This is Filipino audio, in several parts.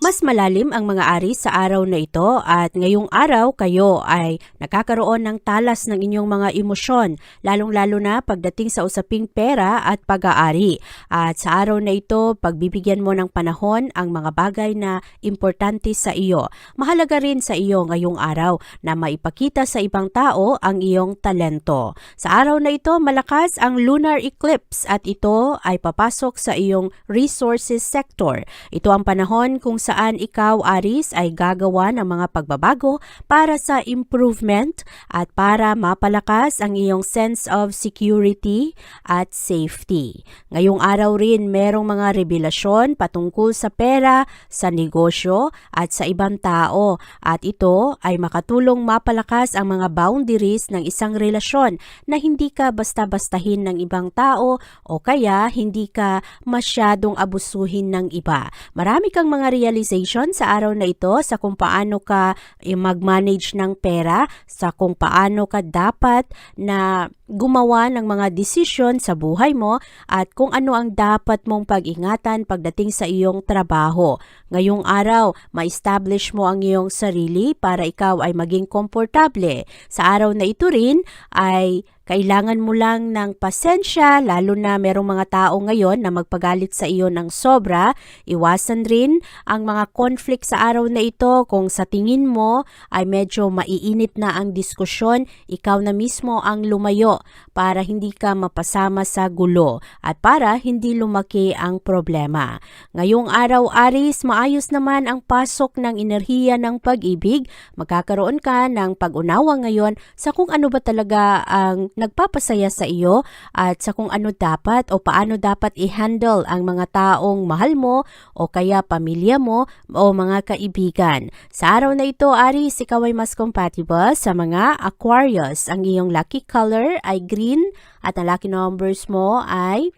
Mas malalim ang mga ari sa araw na ito at ngayong araw kayo ay nakakaroon ng talas ng inyong mga emosyon, lalong-lalo na pagdating sa usaping pera at pag-aari. At sa araw na ito, pagbibigyan mo ng panahon ang mga bagay na importante sa iyo. Mahalaga rin sa iyo ngayong araw na maipakita sa ibang tao ang iyong talento. Sa araw na ito, malakas ang lunar eclipse at ito ay papasok sa iyong resources sector. Ito ang panahon kung saan ikaw, Aris, ay gagawa ng mga pagbabago para sa improvement at para mapalakas ang iyong sense of security at safety. Ngayong araw rin, merong mga revelasyon patungkol sa pera, sa negosyo at sa ibang tao at ito ay makatulong mapalakas ang mga boundaries ng isang relasyon na hindi ka basta-bastahin ng ibang tao o kaya hindi ka masyadong abusuhin ng iba. Marami kang mga realization sa araw na ito sa kung paano ka eh, mag-manage ng pera, sa kung paano ka dapat na gumawa ng mga desisyon sa buhay mo at kung ano ang dapat mong pag-ingatan pagdating sa iyong trabaho. Ngayong araw, ma-establish mo ang iyong sarili para ikaw ay maging komportable. Sa araw na ito rin ay kailangan mo lang ng pasensya lalo na merong mga tao ngayon na magpagalit sa iyo ng sobra. Iwasan rin ang mga conflict sa araw na ito kung sa tingin mo ay medyo maiinit na ang diskusyon, ikaw na mismo ang lumayo para hindi ka mapasama sa gulo at para hindi lumaki ang problema. Ngayong araw, Aris, maayos naman ang pasok ng enerhiya ng pag-ibig. Magkakaroon ka ng pag-unawa ngayon sa kung ano ba talaga ang nagpapasaya sa iyo at sa kung ano dapat o paano dapat i-handle ang mga taong mahal mo o kaya pamilya mo o mga kaibigan. Sa araw na ito, Aris, ikaw ay mas compatible sa mga Aquarius. Ang iyong lucky color ay green at ang lucky numbers mo ay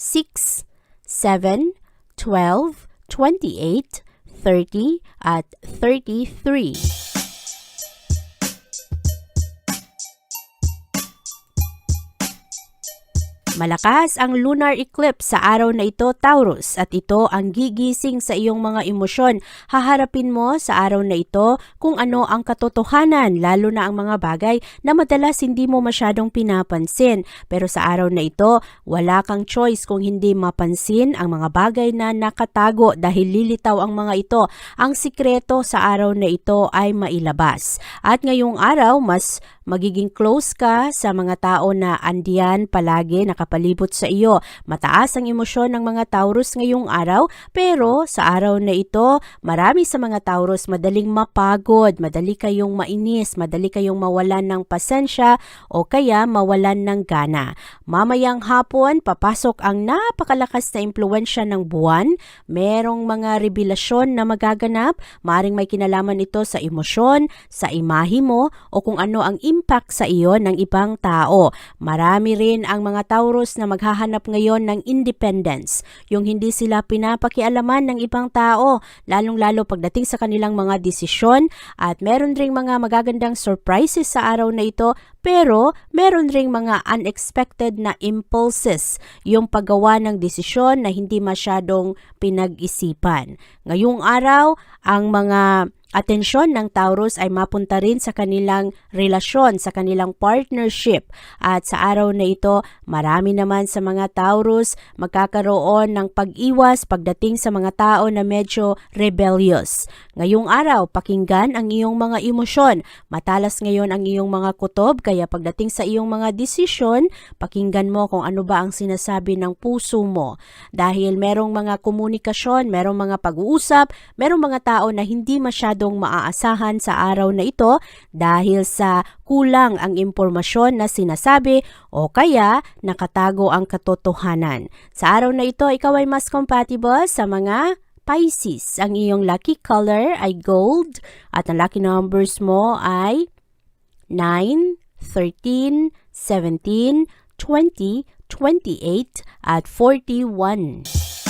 6, 7, 12, 28, 30 at 33. Malakas ang lunar eclipse sa araw na ito, Taurus, at ito ang gigising sa iyong mga emosyon. Haharapin mo sa araw na ito kung ano ang katotohanan, lalo na ang mga bagay na madalas hindi mo masyadong pinapansin. Pero sa araw na ito, wala kang choice kung hindi mapansin ang mga bagay na nakatago dahil lilitaw ang mga ito. Ang sikreto sa araw na ito ay mailabas. At ngayong araw, mas magiging close ka sa mga tao na andiyan palagi nakapalibot sa iyo. Mataas ang emosyon ng mga Taurus ngayong araw pero sa araw na ito marami sa mga Taurus madaling mapagod, madali kayong mainis, madali kayong mawalan ng pasensya o kaya mawalan ng gana. Mamayang hapon papasok ang napakalakas na impluensya ng buwan. Merong mga revelasyon na magaganap, maring may kinalaman ito sa emosyon, sa imahe mo o kung ano ang impact sa iyo ng ibang tao. Marami rin ang mga Taurus na maghahanap ngayon ng independence, yung hindi sila pinapakialaman ng ibang tao, lalong-lalo pagdating sa kanilang mga desisyon at meron ring mga magagandang surprises sa araw na ito pero meron ring mga unexpected na impulses, yung paggawa ng desisyon na hindi masyadong pinag-isipan. Ngayong araw, ang mga atensyon ng Taurus ay mapunta rin sa kanilang relasyon, sa kanilang partnership. At sa araw na ito, marami naman sa mga Taurus magkakaroon ng pag-iwas pagdating sa mga tao na medyo rebellious. Ngayong araw, pakinggan ang iyong mga emosyon. Matalas ngayon ang iyong mga kutob, kaya pagdating sa iyong mga desisyon, pakinggan mo kung ano ba ang sinasabi ng puso mo. Dahil merong mga komunikasyon, merong mga pag-uusap, merong mga tao na hindi masyadong maaasahan sa araw na ito dahil sa kulang ang impormasyon na sinasabi o kaya nakatago ang katotohanan. Sa araw na ito, ikaw ay mas compatible sa mga Pisces. Ang iyong lucky color ay gold at ang lucky numbers mo ay 9, 13, 17, 20, 28 at 41.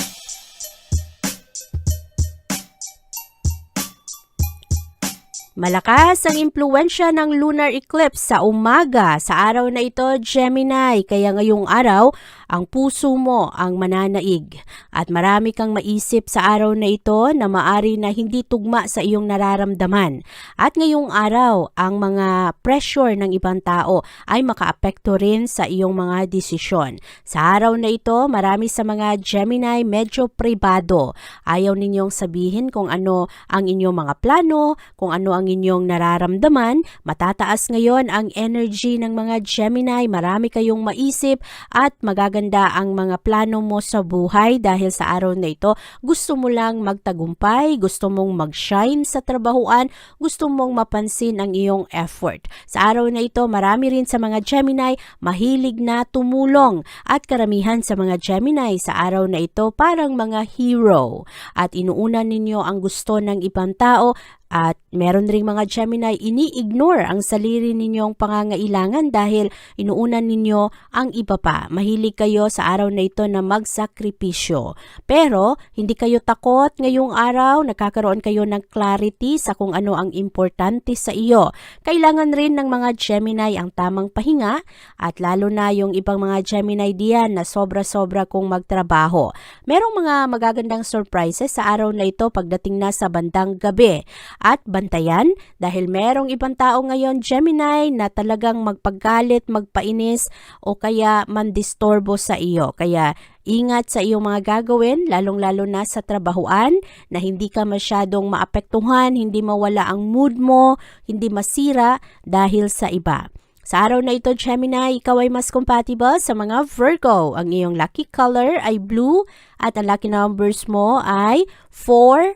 Malakas ang impluensya ng lunar eclipse sa umaga sa araw na ito, Gemini. Kaya ngayong araw, ang puso mo ang mananaig. At marami kang maisip sa araw na ito na maari na hindi tugma sa iyong nararamdaman. At ngayong araw, ang mga pressure ng ibang tao ay makaapekto rin sa iyong mga desisyon. Sa araw na ito, marami sa mga Gemini medyo pribado. Ayaw ninyong sabihin kung ano ang inyong mga plano, kung ano ang inyong nararamdaman. Matataas ngayon ang energy ng mga Gemini. Marami kayong maisip at magaganda ang mga plano mo sa buhay dahil sa araw na ito, gusto mo lang magtagumpay, gusto mong mag-shine sa trabahuan, gusto mong mapansin ang iyong effort. Sa araw na ito, marami rin sa mga Gemini mahilig na tumulong at karamihan sa mga Gemini sa araw na ito parang mga hero at inuuna ninyo ang gusto ng ibang tao at meron ring mga Gemini ini-ignore ang sarili ninyong pangangailangan dahil inuunan ninyo ang iba pa. Mahilig kayo sa araw na ito na magsakripisyo. Pero hindi kayo takot ngayong araw, nagkakaroon kayo ng clarity sa kung ano ang importante sa iyo. Kailangan rin ng mga Gemini ang tamang pahinga at lalo na yung ibang mga Gemini diyan na sobra-sobra kung magtrabaho. Merong mga magagandang surprises sa araw na ito pagdating na sa bandang gabi at bantayan dahil merong ibang tao ngayon Gemini na talagang magpagalit, magpainis o kaya mandistorbo sa iyo. Kaya ingat sa iyong mga gagawin, lalong-lalo na sa trabahuan na hindi ka masyadong maapektuhan, hindi mawala ang mood mo, hindi masira dahil sa iba. Sa araw na ito, Gemini, ikaw ay mas compatible sa mga Virgo. Ang iyong lucky color ay blue at ang lucky numbers mo ay 4,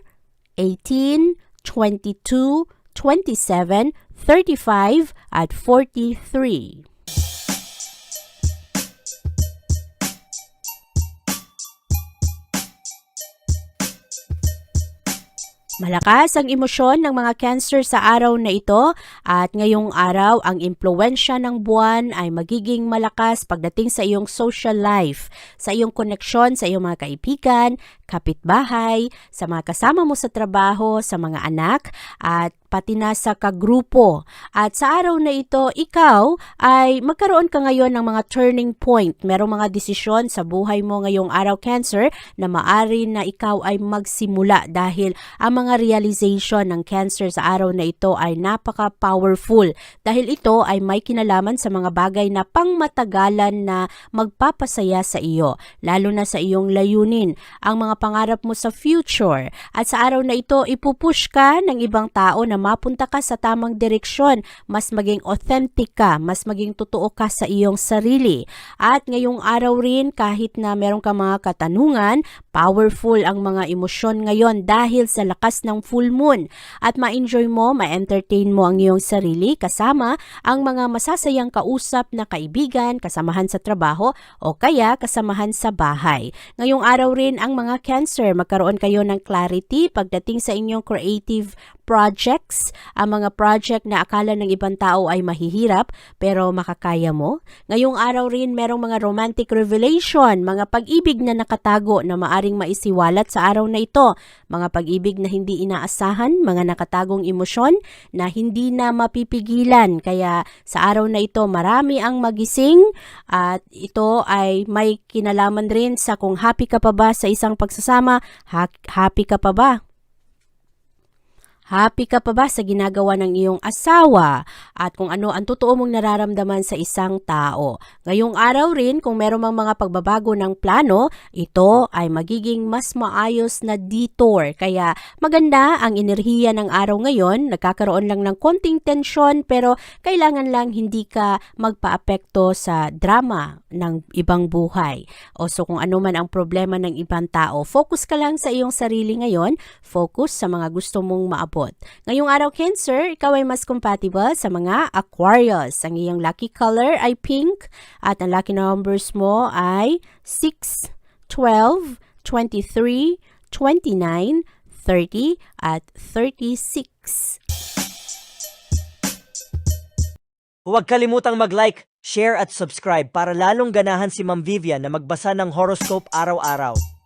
18, 22, 27, 35 at 43. Malakas ang emosyon ng mga cancer sa araw na ito at ngayong araw ang impluensya ng buwan ay magiging malakas pagdating sa iyong social life, sa iyong koneksyon sa iyong mga kaibigan, kapitbahay, sa mga kasama mo sa trabaho, sa mga anak at pati na sa kagrupo. At sa araw na ito, ikaw ay magkaroon ka ngayon ng mga turning point. Merong mga desisyon sa buhay mo ngayong araw, Cancer, na maari na ikaw ay magsimula dahil ang mga realization ng Cancer sa araw na ito ay napaka-powerful dahil ito ay may kinalaman sa mga bagay na pangmatagalan na magpapasaya sa iyo, lalo na sa iyong layunin, ang mga pangarap mo sa future. At sa araw na ito, ipupush ka ng ibang tao na mapunta ka sa tamang direksyon, mas maging authentic ka, mas maging totoo ka sa iyong sarili. At ngayong araw rin, kahit na meron ka mga katanungan, powerful ang mga emosyon ngayon dahil sa lakas ng full moon. At ma-enjoy mo, ma-entertain mo ang iyong sarili kasama ang mga masasayang kausap na kaibigan, kasamahan sa trabaho o kaya kasamahan sa bahay. Ngayong araw rin ang mga cancer, magkaroon kayo ng clarity pagdating sa inyong creative projects, ang mga project na akala ng ibang tao ay mahihirap pero makakaya mo. Ngayong araw rin merong mga romantic revelation, mga pag-ibig na nakatago na maaring maisiwalat sa araw na ito, mga pag-ibig na hindi inaasahan, mga nakatagong emosyon na hindi na mapipigilan. Kaya sa araw na ito marami ang magising at ito ay may kinalaman rin sa kung happy ka pa ba sa isang pagsasama, ha- happy ka pa ba Happy ka pa ba sa ginagawa ng iyong asawa at kung ano ang totoo mong nararamdaman sa isang tao? Ngayong araw rin, kung meron mang mga pagbabago ng plano, ito ay magiging mas maayos na detour. Kaya maganda ang enerhiya ng araw ngayon, nagkakaroon lang ng konting tensyon pero kailangan lang hindi ka magpaapekto sa drama ng ibang buhay. O so kung ano man ang problema ng ibang tao, focus ka lang sa iyong sarili ngayon, focus sa mga gusto mong maabot. Ngayong araw, Cancer, ikaw ay mas compatible sa mga Aquarius. Ang iyong lucky color ay pink at ang lucky numbers mo ay 6, 12, 23, 29, 30 at 36. Huwag kalimutang mag-like, share at subscribe para lalong ganahan si Ma'am Vivian na magbasa ng horoscope araw-araw.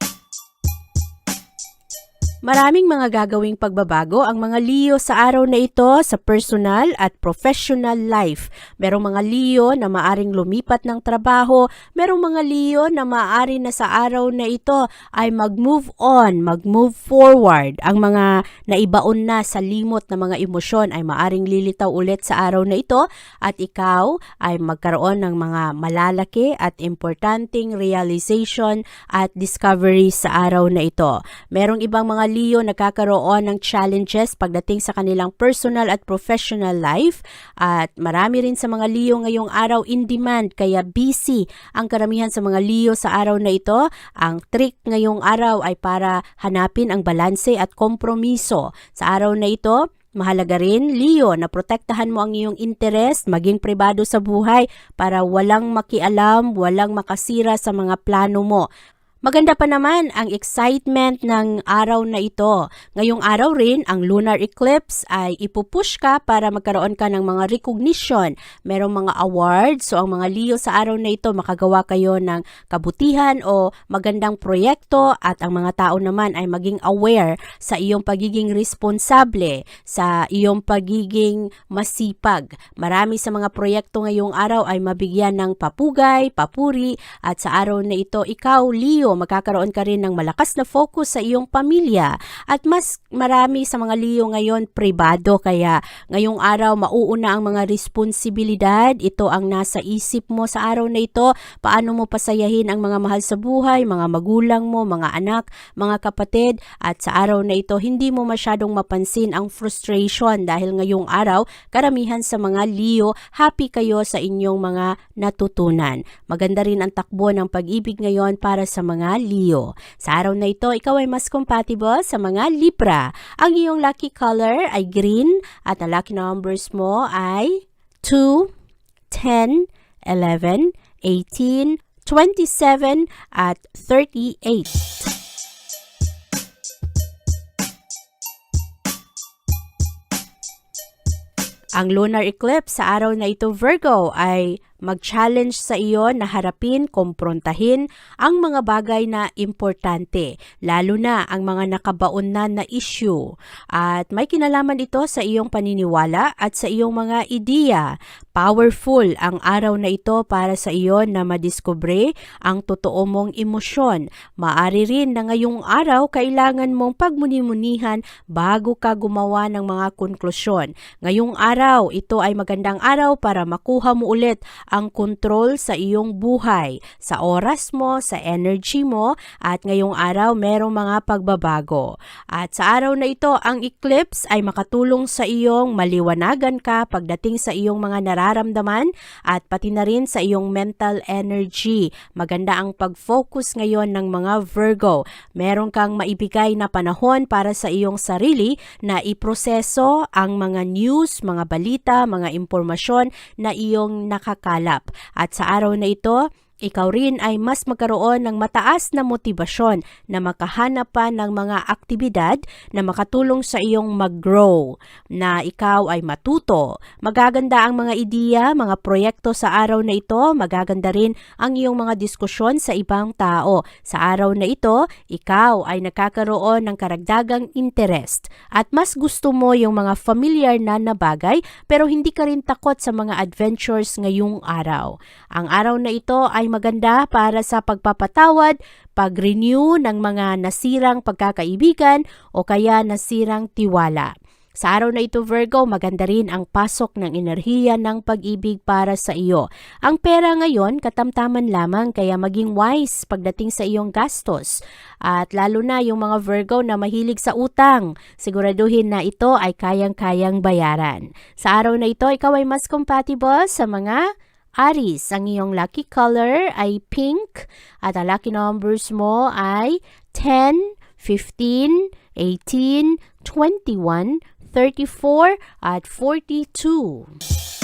Maraming mga gagawing pagbabago ang mga Leo sa araw na ito sa personal at professional life. Merong mga Leo na maaring lumipat ng trabaho, merong mga Leo na maaari na sa araw na ito ay mag-move on, mag-move forward. Ang mga naibaon na sa limot na mga emosyon ay maaring lilitaw ulit sa araw na ito at ikaw ay magkaroon ng mga malalaki at importanteng realization at discovery sa araw na ito. Merong ibang mga Leo nagkakaroon ng challenges pagdating sa kanilang personal at professional life at marami rin sa mga Leo ngayong araw in demand kaya busy ang karamihan sa mga Leo sa araw na ito. Ang trick ngayong araw ay para hanapin ang balanse at kompromiso. Sa araw na ito, Mahalaga rin, Leo, na protektahan mo ang iyong interest, maging pribado sa buhay para walang makialam, walang makasira sa mga plano mo. Maganda pa naman ang excitement ng araw na ito. Ngayong araw rin, ang lunar eclipse ay ipupush ka para magkaroon ka ng mga recognition. Merong mga awards, so ang mga Leo sa araw na ito makagawa kayo ng kabutihan o magandang proyekto at ang mga tao naman ay maging aware sa iyong pagiging responsable, sa iyong pagiging masipag. Marami sa mga proyekto ngayong araw ay mabigyan ng papugay, papuri at sa araw na ito, ikaw Leo, magkakaroon ka rin ng malakas na focus sa iyong pamilya at mas marami sa mga Leo ngayon pribado kaya ngayong araw mauuna ang mga responsibilidad. Ito ang nasa isip mo sa araw na ito. Paano mo pasayahin ang mga mahal sa buhay, mga magulang mo, mga anak, mga kapatid at sa araw na ito hindi mo masyadong mapansin ang frustration dahil ngayong araw karamihan sa mga Leo happy kayo sa inyong mga natutunan. Maganda rin ang takbo ng pag-ibig ngayon para sa mga Leo. Sa araw na ito, ikaw ay mas compatible sa mga Libra. Ang iyong lucky color ay green at ang lucky numbers mo ay 2, 10, 11, 18, 27 at 38. Ang lunar eclipse sa araw na ito Virgo ay mag-challenge sa iyo na harapin, komprontahin ang mga bagay na importante, lalo na ang mga nakabaon na na issue. At may kinalaman ito sa iyong paniniwala at sa iyong mga ideya. Powerful ang araw na ito para sa iyo na madiskubre ang totoo mong emosyon. Maari rin na ngayong araw kailangan mong pagmuni-munihan bago ka gumawa ng mga konklusyon. Ngayong araw, ito ay magandang araw para makuha mo ulit ang kontrol sa iyong buhay, sa oras mo, sa energy mo, at ngayong araw merong mga pagbabago. At sa araw na ito, ang eclipse ay makatulong sa iyong maliwanagan ka pagdating sa iyong mga nararamdaman at pati na rin sa iyong mental energy. Maganda ang pag-focus ngayon ng mga Virgo. Meron kang maibigay na panahon para sa iyong sarili na iproseso ang mga news, mga balita, mga impormasyon na iyong nakakalap. At sa araw na ito, ikaw rin ay mas magkaroon ng mataas na motibasyon na makahanap pa ng mga aktibidad na makatulong sa iyong mag-grow, na ikaw ay matuto. Magaganda ang mga ideya, mga proyekto sa araw na ito, magaganda rin ang iyong mga diskusyon sa ibang tao. Sa araw na ito, ikaw ay nakakaroon ng karagdagang interest at mas gusto mo yung mga familiar na na bagay pero hindi ka rin takot sa mga adventures ngayong araw. Ang araw na ito ay maganda para sa pagpapatawad, pag-renew ng mga nasirang pagkakaibigan o kaya nasirang tiwala. Sa araw na ito Virgo, maganda rin ang pasok ng enerhiya ng pag-ibig para sa iyo. Ang pera ngayon, katamtaman lamang kaya maging wise pagdating sa iyong gastos. At lalo na yung mga Virgo na mahilig sa utang, siguraduhin na ito ay kayang-kayang bayaran. Sa araw na ito, ikaw ay mas compatible sa mga Aris, ang iyong lucky color ay pink at ang lucky numbers mo ay 10, 15, 18, 21, 34 at 42.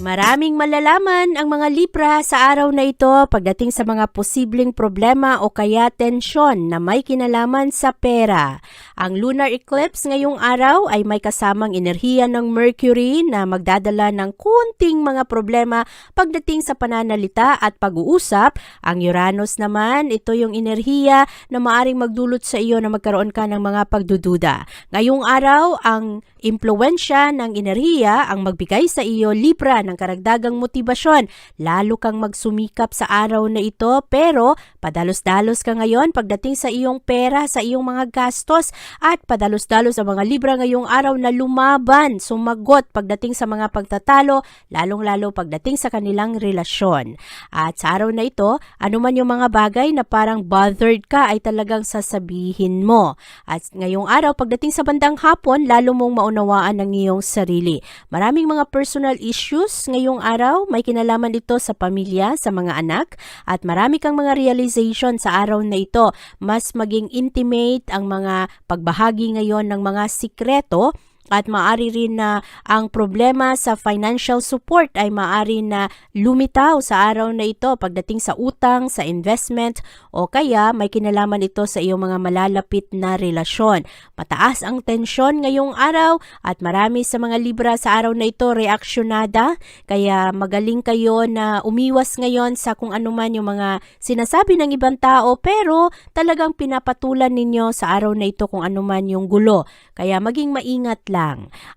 Maraming malalaman ang mga Libra sa araw na ito pagdating sa mga posibleng problema o kaya tensyon na may kinalaman sa pera. Ang lunar eclipse ngayong araw ay may kasamang enerhiya ng Mercury na magdadala ng kunting mga problema pagdating sa pananalita at pag-uusap. Ang Uranus naman, ito yung enerhiya na maaring magdulot sa iyo na magkaroon ka ng mga pagdududa. Ngayong araw, ang impluensya ng enerhiya ang magbigay sa iyo Libra ng karagdagang motibasyon. Lalo kang magsumikap sa araw na ito pero padalos-dalos ka ngayon pagdating sa iyong pera, sa iyong mga gastos at padalos-dalos ang mga Libra ngayong araw na lumaban, sumagot pagdating sa mga pagtatalo, lalong-lalo pagdating sa kanilang relasyon. At sa araw na ito, anuman yung mga bagay na parang bothered ka ay talagang sasabihin mo. At ngayong araw, pagdating sa bandang hapon, lalo mong maunawaan ang iyong sarili. Maraming mga personal issues ngayong araw, may kinalaman ito sa pamilya, sa mga anak, at marami kang mga realization sa araw na ito. Mas maging intimate ang mga pagbahagi ngayon ng mga sikreto at maari rin na ang problema sa financial support ay maari na lumitaw sa araw na ito pagdating sa utang, sa investment o kaya may kinalaman ito sa iyong mga malalapit na relasyon. Mataas ang tensyon ngayong araw at marami sa mga libra sa araw na ito reaksyonada kaya magaling kayo na umiwas ngayon sa kung ano man yung mga sinasabi ng ibang tao pero talagang pinapatulan ninyo sa araw na ito kung ano man yung gulo. Kaya maging maingat lang.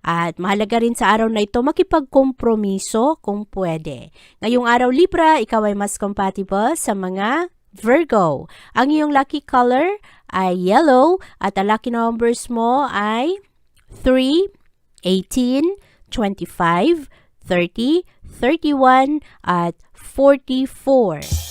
At mahalaga rin sa araw na ito makipagkompromiso kung pwede. Ngayong araw Libra, ikaw ay mas compatible sa mga Virgo. Ang iyong lucky color ay yellow at ang lucky numbers mo ay 3, 18, 25, 30, 31 at 44.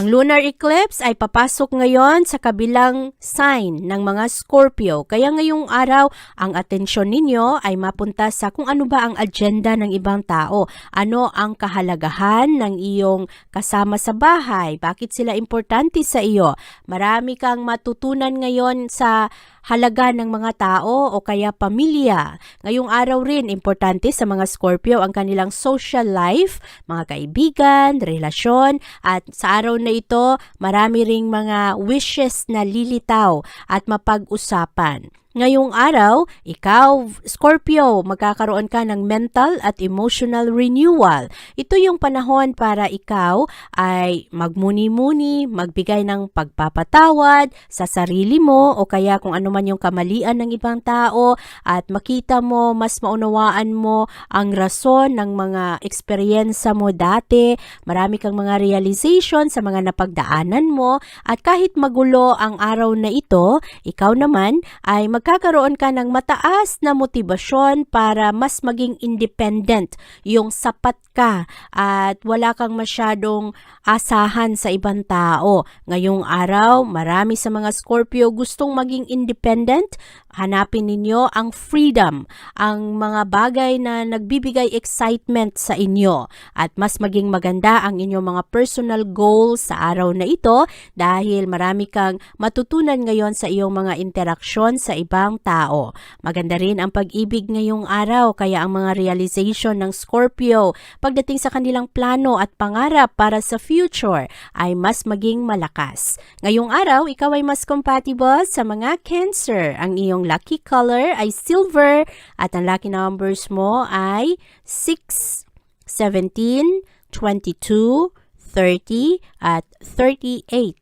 Ang lunar eclipse ay papasok ngayon sa kabilang sign ng mga Scorpio. Kaya ngayong araw, ang atensyon ninyo ay mapunta sa kung ano ba ang agenda ng ibang tao. Ano ang kahalagahan ng iyong kasama sa bahay? Bakit sila importante sa iyo? Marami kang matutunan ngayon sa halaga ng mga tao o kaya pamilya. Ngayong araw rin, importante sa mga Scorpio ang kanilang social life, mga kaibigan, relasyon, at sa araw na ito, marami ring mga wishes na lilitaw at mapag-usapan. Ngayong araw, ikaw, Scorpio, magkakaroon ka ng mental at emotional renewal. Ito yung panahon para ikaw ay magmuni-muni, magbigay ng pagpapatawad sa sarili mo o kaya kung ano man yung kamalian ng ibang tao at makita mo, mas maunawaan mo ang rason ng mga eksperyensa mo dati. Marami kang mga realization sa mga napagdaanan mo at kahit magulo ang araw na ito, ikaw naman ay magkakaroon ka ng mataas na motibasyon para mas maging independent, yung sapat ka at wala kang masyadong asahan sa ibang tao. Ngayong araw, marami sa mga Scorpio gustong maging independent. Hanapin ninyo ang freedom, ang mga bagay na nagbibigay excitement sa inyo at mas maging maganda ang inyong mga personal goals sa araw na ito dahil marami kang matutunan ngayon sa iyong mga interaksyon sa ibang tao. Maganda rin ang pag-ibig ngayong araw kaya ang mga realization ng Scorpio pagdating sa kanilang plano at pangarap para sa future ay mas maging malakas. Ngayong araw, ikaw ay mas compatible sa mga Cancer. Ang iyong lucky color ay silver at ang lucky numbers mo ay 6, 17, 22, 30 at 38.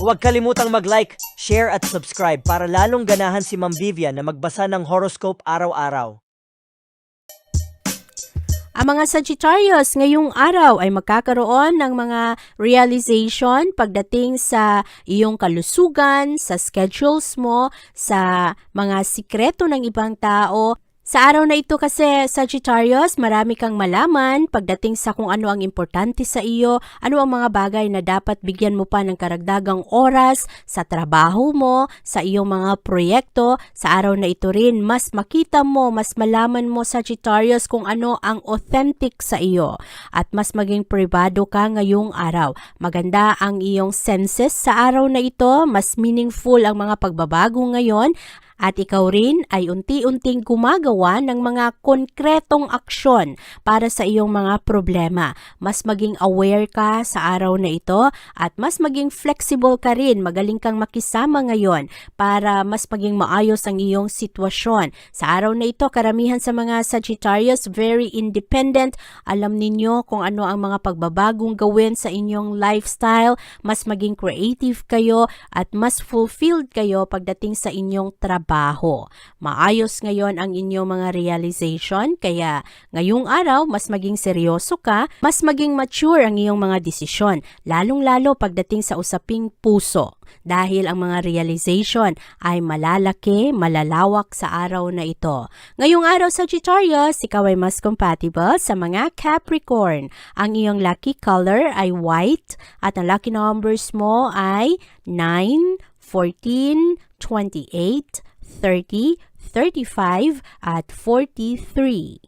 Huwag kalimutang mag-like, share at subscribe para lalong ganahan si Ma'am Vivian na magbasa ng horoscope araw-araw. Ang mga Sagittarius ngayong araw ay magkakaroon ng mga realization pagdating sa iyong kalusugan, sa schedules mo, sa mga sikreto ng ibang tao. Sa araw na ito kasi, Sagittarius, marami kang malaman pagdating sa kung ano ang importante sa iyo, ano ang mga bagay na dapat bigyan mo pa ng karagdagang oras sa trabaho mo, sa iyong mga proyekto. Sa araw na ito rin, mas makita mo, mas malaman mo, Sagittarius, kung ano ang authentic sa iyo at mas maging privado ka ngayong araw. Maganda ang iyong senses sa araw na ito, mas meaningful ang mga pagbabago ngayon at ikaw rin ay unti-unting gumagawa ng mga konkretong aksyon para sa iyong mga problema. Mas maging aware ka sa araw na ito at mas maging flexible ka rin. Magaling kang makisama ngayon para mas maging maayos ang iyong sitwasyon. Sa araw na ito, karamihan sa mga Sagittarius very independent. Alam ninyo kung ano ang mga pagbabagong gawin sa inyong lifestyle. Mas maging creative kayo at mas fulfilled kayo pagdating sa inyong trabaho trabaho. Maayos ngayon ang inyong mga realization, kaya ngayong araw mas maging seryoso ka, mas maging mature ang iyong mga desisyon, lalong-lalo pagdating sa usaping puso. Dahil ang mga realization ay malalaki, malalawak sa araw na ito. Ngayong araw sa Sagittarius, ikaw ay mas compatible sa mga Capricorn. Ang iyong lucky color ay white at ang lucky numbers mo ay 9, 14, 28, 30, 35, at 43.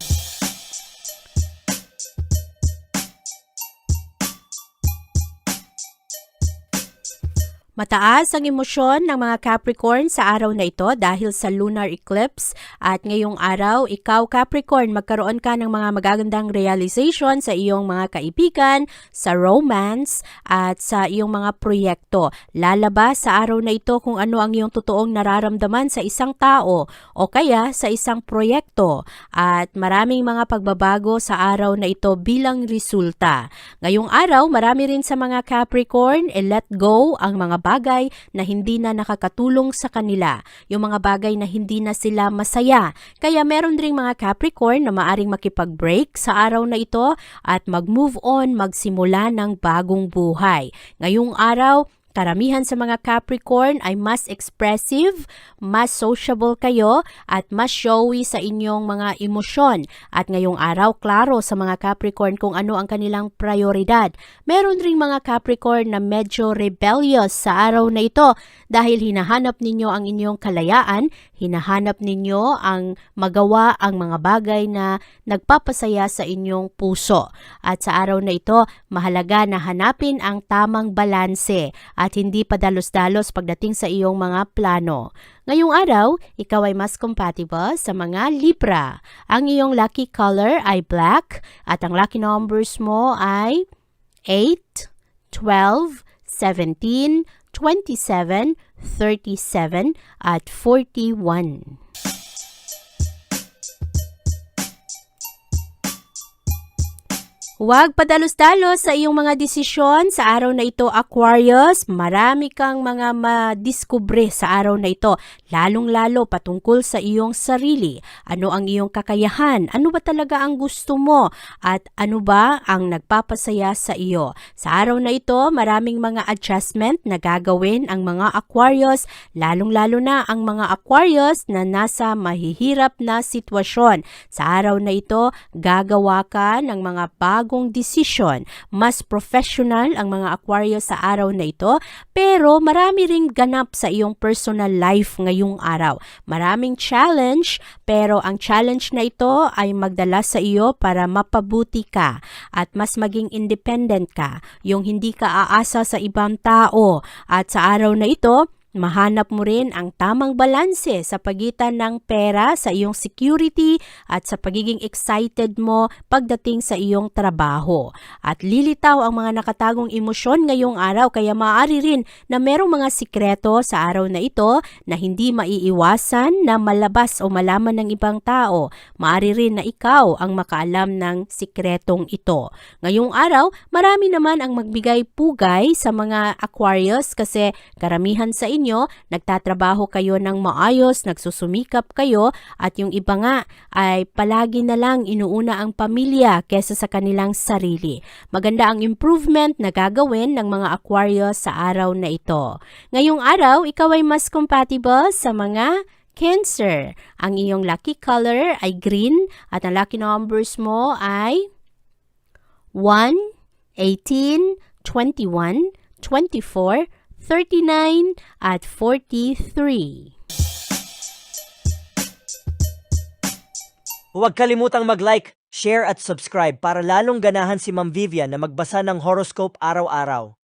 Mataas ang emosyon ng mga Capricorn sa araw na ito dahil sa lunar eclipse at ngayong araw, ikaw Capricorn, magkaroon ka ng mga magagandang realization sa iyong mga kaibigan, sa romance at sa iyong mga proyekto. Lalabas sa araw na ito kung ano ang iyong totoong nararamdaman sa isang tao o kaya sa isang proyekto at maraming mga pagbabago sa araw na ito bilang resulta. Ngayong araw, marami rin sa mga Capricorn, i-let go ang mga bagay na hindi na nakakatulong sa kanila, yung mga bagay na hindi na sila masaya. Kaya meron ding mga Capricorn na maaring makipag-break sa araw na ito at mag-move on, magsimula ng bagong buhay. Ngayong araw, Karamihan sa mga Capricorn ay mas expressive, mas sociable kayo, at mas showy sa inyong mga emosyon. At ngayong araw, klaro sa mga Capricorn kung ano ang kanilang prioridad. Meron ring mga Capricorn na medyo rebellious sa araw na ito dahil hinahanap ninyo ang inyong kalayaan, hinahanap ninyo ang magawa ang mga bagay na nagpapasaya sa inyong puso. At sa araw na ito, mahalaga na hanapin ang tamang balanse at hindi padalos-dalos pagdating sa iyong mga plano. Ngayong araw, ikaw ay mas compatible sa mga Libra. Ang iyong lucky color ay black at ang lucky numbers mo ay 8, 12, 17, 27, 37 at 41. Huwag padalos-dalos sa iyong mga desisyon sa araw na ito, Aquarius. Marami kang mga madiskubre sa araw na ito, lalong-lalo patungkol sa iyong sarili. Ano ang iyong kakayahan? Ano ba talaga ang gusto mo? At ano ba ang nagpapasaya sa iyo? Sa araw na ito, maraming mga adjustment na gagawin ang mga Aquarius, lalong-lalo na ang mga Aquarius na nasa mahihirap na sitwasyon. Sa araw na ito, gagawa ka ng mga bagong desisyon. Mas professional ang mga Aquarius sa araw na ito, pero marami ring ganap sa iyong personal life ngayong araw. Maraming challenge, pero ang challenge na ito ay magdala sa iyo para mapabuti ka at mas maging independent ka, yung hindi ka aasa sa ibang tao. At sa araw na ito, Mahanap mo rin ang tamang balanse sa pagitan ng pera sa iyong security at sa pagiging excited mo pagdating sa iyong trabaho. At lilitaw ang mga nakatagong emosyon ngayong araw kaya maaari rin na merong mga sikreto sa araw na ito na hindi maiiwasan na malabas o malaman ng ibang tao. Maaari rin na ikaw ang makaalam ng sikretong ito. Ngayong araw, marami naman ang magbigay pugay sa mga Aquarius kasi karamihan sa inyo ninyo, nagtatrabaho kayo ng maayos, nagsusumikap kayo, at yung iba nga ay palagi na lang inuuna ang pamilya kesa sa kanilang sarili. Maganda ang improvement na gagawin ng mga Aquarius sa araw na ito. Ngayong araw, ikaw ay mas compatible sa mga Cancer. Ang iyong lucky color ay green at ang lucky numbers mo ay 1, 18, 21, 24, 39, at 43. Huwag kalimutang mag-like, share at subscribe para lalong ganahan si Ma'am Vivian na magbasa ng horoscope araw-araw.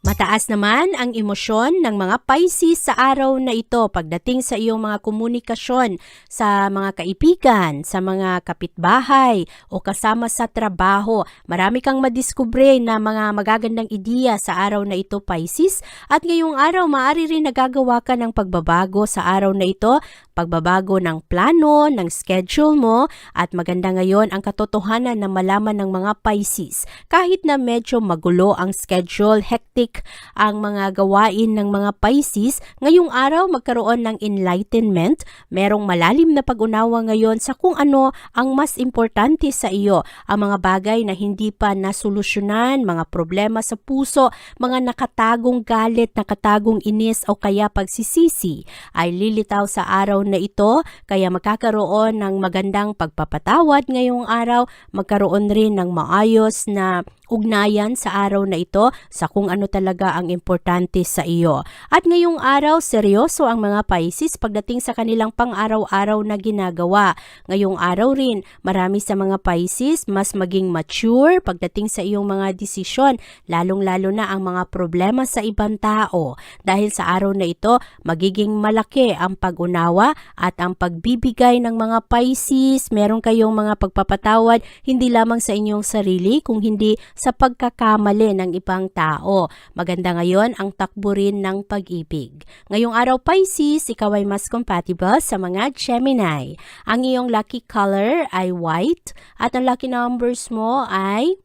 Mataas naman ang emosyon ng mga Pisces sa araw na ito pagdating sa iyong mga komunikasyon sa mga kaibigan, sa mga kapitbahay o kasama sa trabaho. Marami kang madiskubre na mga magagandang ideya sa araw na ito Pisces at ngayong araw maaari rin nagagawa ka ng pagbabago sa araw na ito, pagbabago ng plano, ng schedule mo at maganda ngayon ang katotohanan na malaman ng mga Pisces. Kahit na medyo magulo ang schedule, hectic ang mga gawain ng mga Pisces, ngayong araw magkaroon ng enlightenment, merong malalim na pag-unawa ngayon sa kung ano ang mas importante sa iyo, ang mga bagay na hindi pa nasolusyonan, mga problema sa puso, mga nakatagong galit, nakatagong inis o kaya pagsisisi ay lilitaw sa araw na ito, kaya magkakaroon ng magandang pagpapatawad ngayong araw, magkaroon rin ng maayos na ugnayan sa araw na ito sa kung ano talaga ang importante sa iyo. At ngayong araw, seryoso ang mga Pisces pagdating sa kanilang pang-araw-araw na ginagawa. Ngayong araw rin, marami sa mga Pisces mas maging mature pagdating sa iyong mga desisyon, lalong-lalo na ang mga problema sa ibang tao. Dahil sa araw na ito, magiging malaki ang pag-unawa at ang pagbibigay ng mga Pisces. Meron kayong mga pagpapatawad hindi lamang sa inyong sarili, kung hindi sa pagkakamali ng ibang tao. Maganda ngayon ang takbo rin ng pag-ibig. Ngayong araw Pisces, ikaw ay mas compatible sa mga Gemini. Ang iyong lucky color ay white at ang lucky numbers mo ay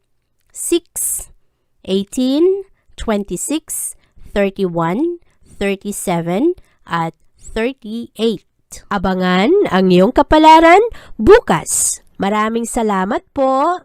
6, 18, 26, 31, 37, at 38. Abangan ang iyong kapalaran bukas. Maraming salamat po.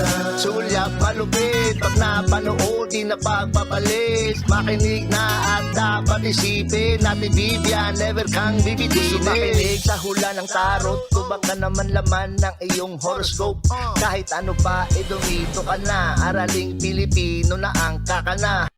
Una, sulyak malupit Pag napanood, di na pagpapalit Makinig na at dapat isipin Ate Vivian, never kang bibitinin Gusto makinig sa hula ng tarot Tubag ka naman laman ng iyong horoscope. Kahit ano pa, eh dumito ka na. Araling Pilipino na ang kakana